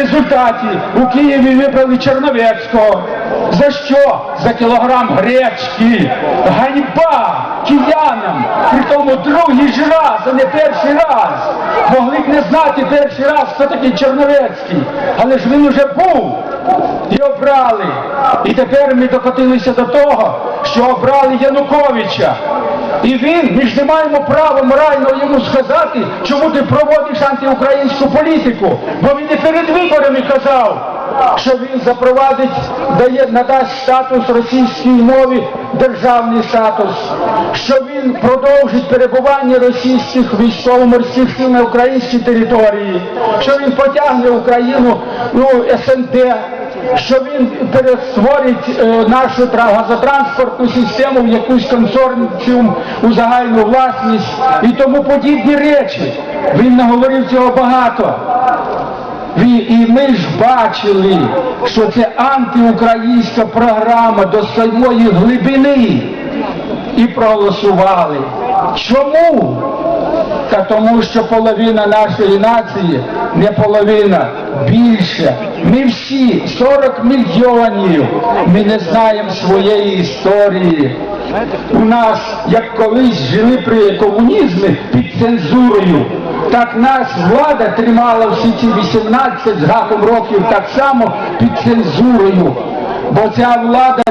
Результаті у Києві вибрали Черновецького. За що? За кілограм гречки. Ганьба киянам. При тому другий ж раз, а не перший раз. Могли б не знати перший раз, хто такий Черновецький. Але ж він уже був. І обрали. І тепер ми докотилися до того, що обрали Януковича. І він, ми ж не маємо права морально йому сказати, чому ти проводиш антиукраїнську політику. Бо він і перед казав, що він запровадить, дає, надасть статус російській мові, державний статус, що він продовжить перебування російських військово-морських сил на українській території, що він потягне Україну, ну, СНД, що він перестворить е, нашу газотранспортну систему в якусь консорціум у загальну власність і тому подібні речі. Він наговорив цього багато. І ми ж бачили, що це антиукраїнська програма до самої глибини. І проголосували. Чому? Та тому, що половина нашої нації, не половина, більше. Ми всі 40 мільйонів. Ми не знаємо своєї історії. У нас, як колись жили при комунізмі під цензурою, так нас влада тримала всі ці 18 з гаком років так само під цензурою. Бо ця влада